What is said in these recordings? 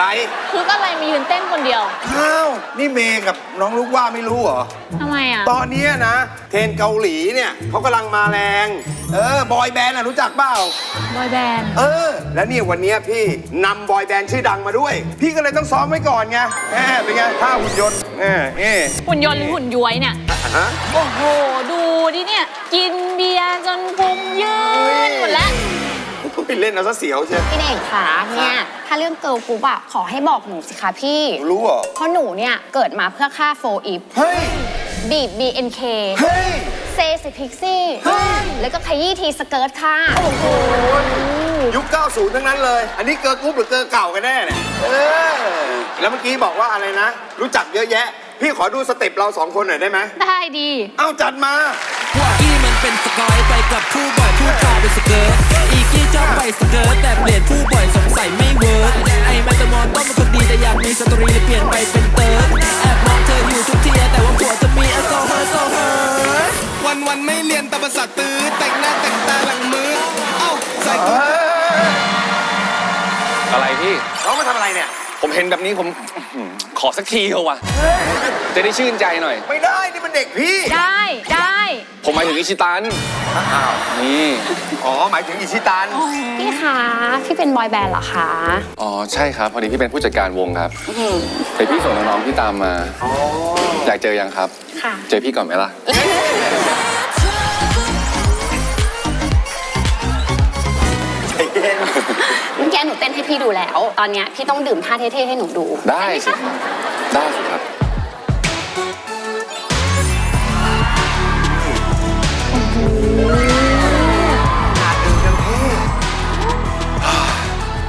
อะไรคือก็อะไรมายืนเต้นคนเดียวอ้าวนี่เมย์กับน้องลูกว่าไม่รู้เหรอ ทำไมอะ ตอนเนี้ยนะ เทรนเกาหลีเนี่ยเขากำลังมาแรง เออบอยแบนด์อะรู้จักเปล่า บอยแบนด์ เออ แล้วเนี่ยวันเนี้ยพี่นำบอยแบนด์ชื่อดังมาด้วย พี่ก็เลยต้องซ้อมไว้ก่อนไงแหมเป็นไงท่าหุ่นยนต์แหมเอ๊ะหุ่นยนต์หรือหุ่นย้วยเนี่ย ฮะโอ้โห ดูดิเนี่ย กินเบียร์จนพุงยืนหมดแล้ว ไปเล่นเอาซะเสียวใช่พี่เน่งคะเนี่ยถ้าเรื่องเกิร์ลกรุ๊ปอะขอให้บอกหนูสิคะพี่ รู้เหรอ เพราะหนูเนี่ยเกิดมาเพื่อฆ่าโฟอีฟเฮ้ย บีบ BNK เฮ้ย เซสิพิกซี่ เฮ้ย แล้วก็ขยี้ทีสเกิร์ตค่ะ โอ้โห ยุค 90 ทั้งนั้นเลย อันนี้เกิร์ลกรุ๊ปหรือเกิร์ลเก่ากันแน่เนี่ยเออแล้วเมื่อกี้บอกว่าอะไรนะ รู้จักเยอะแยะ พี่ขอดูสเต็ปเราสองคนหน่อยได้ไหม ได้ดี เอ้าจัดมา พวกกี้มันเป็นสกอยไปกับผู้บ่อยผู้จาเป็นสเกิร์ต อีกี้ แบบนี้ผมขอสักทีเถอะวะจะได้ชื่นใจหน่อย ไม่ได้นี่มันเด็กพี่ ได้ได้ผมหมายถึงอิชิตันนี่อ๋อ หมายถึงอิชิตัน พี่คะพี่เป็นบอยแบนด์เหรอคะอ๋อใช่ครับ พอดีพี่เป็นผู้จัดการวงครับแต่พี่ส่งน้องๆพี่ตามมาอยากเจอยังครับ ค่ะ เจอพี่ก่อนไหมล่ะ นูเต้นให้พี่ดูแล้ว ตอนเนี้ยพี่ต้องดื่มท่าเท่ๆให้หนูดูได้สิครับได้สิครับ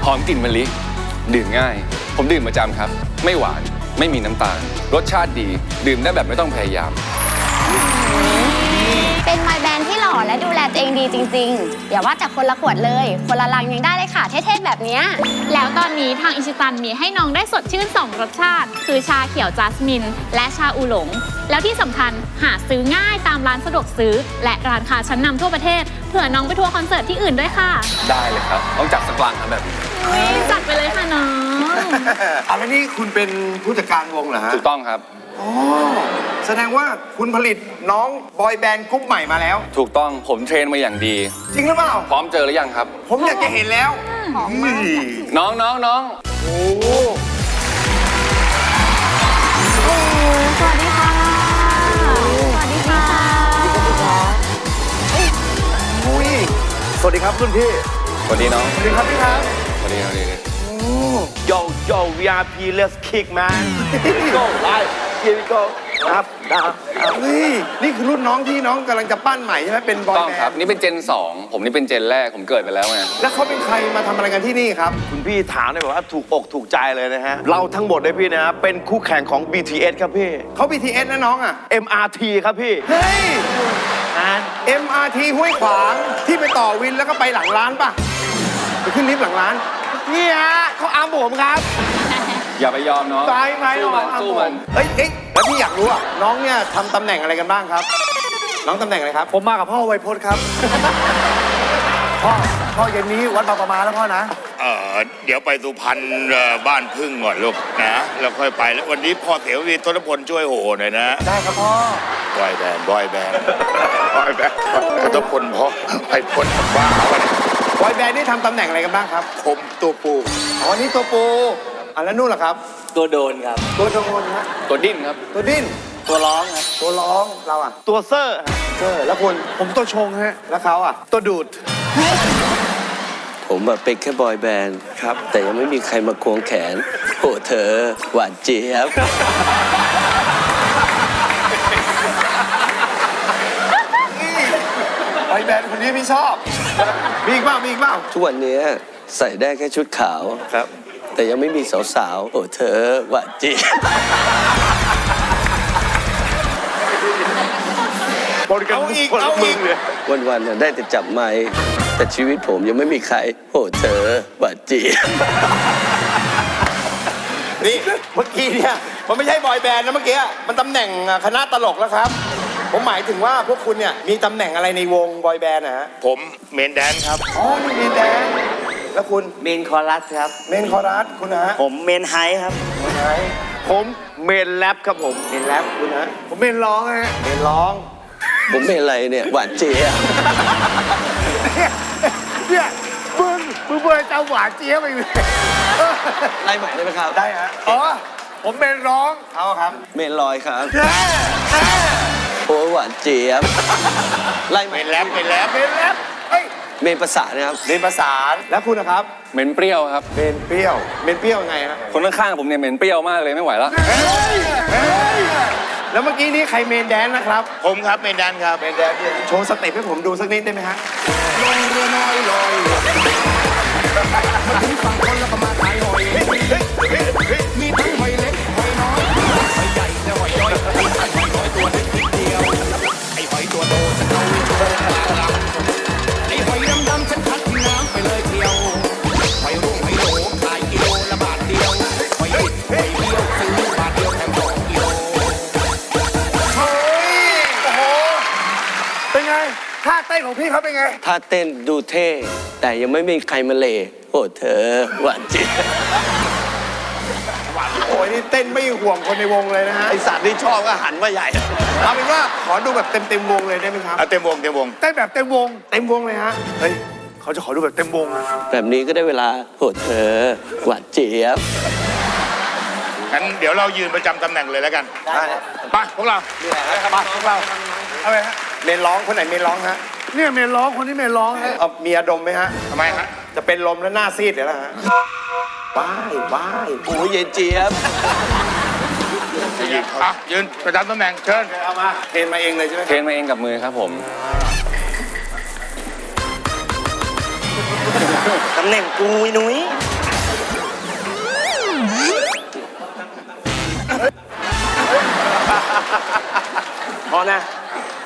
หอมกลิ่นมะลิ ดื่มง่าย ผมดื่มประจำครับ ไม่หวาน ไม่มีน้ำตาล รสชาติดี ดื่มได้แบบไม่ต้องพยายาม แบนด์ที่หล่อและดูแลตัวเองดีจริง ๆ อย่าว่าแต่คนละขวดเลย คนละลังยังได้เลยค่ะ เท่ๆแบบเนี้ย แล้วตอนนี้ทางอิชิตันมีให้น้องได้สดชื่น 2 รสชาติ คือชาเขียวจัสมิน และชาอูหลง แล้วที่สำคัญหาซื้อง่ายตามร้านสะดวกซื้อ และร้านค้าชั้นนำทั่วประเทศเผื่อน้องไปทัวร์คอนเสิร์ตที่อื่นด้วยค่ะได้เลยครับ ต้องจับสักลังครับแบบนี้อุ๊ยจัดไปเลยค่ะน้อง อะแล้วนี่คุณเป็นผู้จัดการวงเหรอฮะถูกต้องครับ อ๋อ แสดงว่าคุณผลิตน้องบอยแบนด์กรุ๊ปใหม่มาแล้ว ถูกต้องผมเทรนมาอย่างดี จริงหรือเปล่า พร้อมเจอหรือยังครับ ผมอยากจะเห็นแล้วอืมน้องน้องน้องโอ้สวัสดีค่ะ สวัสดีค่ะ อุ้ยสวัสดีครับคุณพี่ สวัสดีน้องสวัสดีครับพี่ครับ สวัสดีครับสวัสดีครับ Yo, yo, VIP, let's kick, man. Let's go, right? Here we go. Up, down, เฮ้ยนี่คือรุ่นน้องที่น้องกำลังจะปั้นใหม่ใช่ไหมเป็นบอยต้องแบครับนด์นี่เป็นเจน 2 ผมนี่เป็นเจนแรก ผมเกิดไปแล้วไง แล้วเขาเป็นใครมาทำอะไรกันที่นี่ครับ คุณพี่ถามได้แบบว่าถูกอกถูกใจเลยนะฮะ เราทั้งหมดเลยพี่นะเป็นคู่แข่งของ BTS ครับพี่ เขา BTS นะน้องอะ MRT ครับพี่ เฮ้ยอ่าน MRT ห้วยขวางที่ไปต่อวินแล้วก็ไปหลังร้านป่ะ ไปขึ้นลิฟต์หลังร้านพี่ฮะเขาอ้ามผมครับ อย่าไปยอมน้องตายไหมสู้มันน้องสู้มัน เฮ้ยเอ้ยแล้วพี่อยากรู้อะน้องเนี่ยทำตำแหน่งอะไรกันบ้างครับ น้องตำแหน่งอะไรครับ ผมมากับพ่อไวยพจน์ครับ พ่อพ่อเย็นนี้วัดบางประมาแล้วพ่อนะ เออเดี๋ยวไปสุพรรณเอ่อบ้านพึ่งก่อนลูกนะแล้วค่อยไปแล้ววันนี้พ่อเสียววีทศพลช่วยโหหน่อยนะได้ครับพ่อบอยแบนด์บอยแบนด์บอยแบนด์ทศพลพ่อไปพ้นบ้าวันบอยแบนด์นี่ทำตำแหน่งอะไรกันบ้างครับคมตัวปูอ๋อนี่ตัวปู อะแล้วนู่นล่ะครับ ตัวโดนครับ ตัวโดนฮะตัวดิ้นครับ ตัวดิ้น ตัวร้องครับ ตัวร้องเราอะ ตัวเซอร์ฮะเออแล้วคุณผมตัวชงฮะ แล้วเขาอะ ตัวดูด ผมอะเป็นแค่บอยแบนด์ครับ แต่ยังไม่มีใครมาควงแขนโอ้เธอ หวานเจี๊ยบบอยแบนด์คนนี้พี่ชอบ มีอีกเปล่ามีอีกเปล่าทุกวันนี้ใส่ได้แค่ชุดขาวครับ แต่ยังไม่มีสาวๆ โอ้เธอหวานเจี๊ยบบริการเอาอีกคนละเอาอีกมึงเลยวันๆน่ะได้แต่จับไม้แต่ชีวิตผมยังไม่มีใคร โอ้เธอหวานเจี๊ยบนี่เมื่อกี้เนี่ยมันไม่ใช่บอยแบนด์นะเมื่อกี้มันตำแหน่งคณะตลกแล้วครับ ผมหมายถึงว่าพวกคุณเนี่ยมีตำแหน่งอะไรในวงบอยแบนด์นะฮะผมเมนแดนครับอ๋อนี่เมนแดน แล้วคุณเมนคอรัสครับ เมนคอรัสคุณนะฮะผมเมนไฮครับ คุณไหนผมเมนแรปครับผม เมนแรปคุณนะผมเป็นร้องฮะเมนร้อง ผมเป็นอะไรเนี่ย หวานเจี๊ยบเนี่ยมึงมึงเบอร์จะเอาหวานเจี๊ยบไปเลยเออไล่ใหม่ได้ไหมครับ ได้ฮะอ๋อผมเป็นร้องเอาครับเมนลอยครับแน่แน่โอ้หวานเจี๊ยบไล่ใหม่ เป็นแรปเป็นแรปเป็นแล้ว เฮ้ยเมนภาษานะครับ เมนประสานแล้วคุณนะครับ เหม็นเปรี้ยวครับ เมนเปรี้ยว เมนเปรี้ยวไงฮะคนข้างๆผมเนี่ยเหม็นเปรี้ยวมากเลยไม่ไหวแล้วแล้วเมื่อกี้นี้ใครเมนแดนซ์นะครับ ผมครับเมนดันครับ เมนแดนซ์โชว์สเต็ปให้ผมดูสักนิดได้ไหมฮะเป็น ของพี่เขาเป็นไง ถ้าเต้นดูเท่ แต่ยังไม่มีใครมาเลโอ้เธอหวานเจี๊ยบโอ้ยนี่เต้นไม่ห่วงคนในวงเลยนะฮะไอสัตว์ที่ชอบก็หันมาใหญ่เอาเป็นว่าขอดูแบบเต็มเต็มๆวงเลยได้ไหมครับเอาเต็มวงเต็มวงเต้นแบบเต็มวงเต็มวงเลยฮะเฮ้ยเขาจะขอดูแบบเต็มวงแบบนี้ก็ได้เวลาโอ้เธอหวานเจี๊ยบงั้นเดี๋ยวเรายืนประจำตำแหน่งเลยแล้วกันได้ไปพวกเรามาพวกเราอะไรฮะเมนร้องคนไหนเมนร้องฮะ เนี่ยเมนร้องคนนี้เมนร้องฮะเอามีอดมไหมฮะ ทำไมฮะจะเป็นลมแล้วหน้าซีดเดี๋ยวนะฮะว้ายว้ายโอ้ยเย็นเจี๊ยบอะยืนประจำตำแหน่งเชิญเอามาเทรนมาเองเลยใช่ไหมเทรนมาเองกับมือครับผม ตำแหน่งกูไอ้นุ้ยพอนะ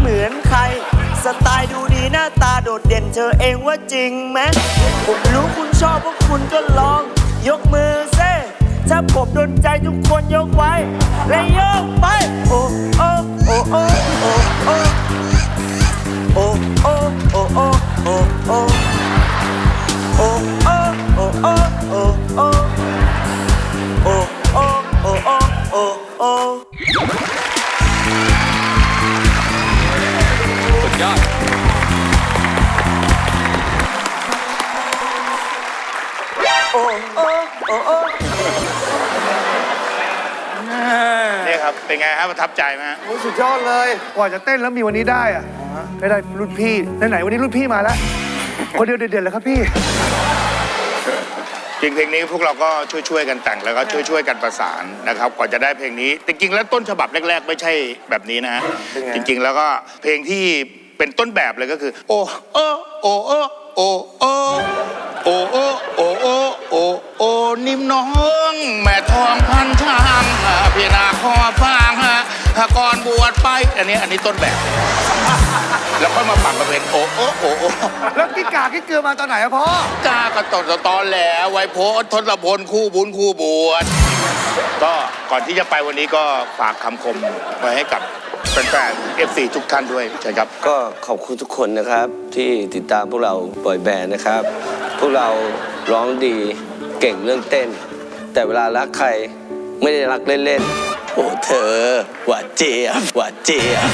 เหมือนใคร สไตล์ดูดีหน้าตาโดดเด่นเธอเองว่าจริงไหมผมรู้คุณชอบพวกคุณก็ลอง ยกมือเซ่ถ้าผมโดนใจทุกคนยกไว้ และยกไป โอ้โอ้โอ้โอ้โอ้ โอ้โอ้โอ้โอ้นี่ครับ เป็นไงฮะประทับใจไหมฮะโอ้สุดยอดเลย กว่าจะเต้นแล้วมีวันนี้ได้อะไม่ได้รุ่นพี่ไหนๆวันนี้รุ่นพี่มาแล้ว คนเดียวเด่นๆเลยครับพี่ จริงเพลงนี้พวกเราก็ช่วยๆกันแต่งแล้วก็ช่วยๆกันประสานนะครับ กว่าจะได้เพลงนี้แต่จริงๆแล้วต้นฉบับแรก ๆ ไม่ใช่แบบนี้นะฮะเป็นไง จริง ๆ แล้วก็เพลงที่เป็นต้นแบบเลยก็คือ โอ้โอ้โอ้โอ้โอ้โอ โอ้โอ้โอ้โอ้โอ้โอ้นิ่มน้อง แม่ทองพันช่างพี่นาคอฟางฮะก่อนบวชไป อันนี้อันนี้ต้นแบบ แล้วก็มาปักมาเป็นโอ้โอ้โอ้โอ้แล้วกิ๊กกากิ๊กเกลือมาตอนไหนอะพ่อกล้ากระตอนตอนแหล้วไว้โพสทศพลคู่บุญคู่บวชก็ก่อนที่จะไปวันนี้ก็ฝากคำคมไว้ให้กับแฟนๆ FC ทุกท่านด้วยเชิญครับ ก็ขอบคุณทุกคนนะครับที่ติดตามพวกเราบอยแบนนะครับ พวกเราร้องดีเก่งเรื่องเต้น แต่เวลารักใครไม่ได้รักเล่นๆโอ้เธอหวานเจี๊ยบหวานเจี๊ยบ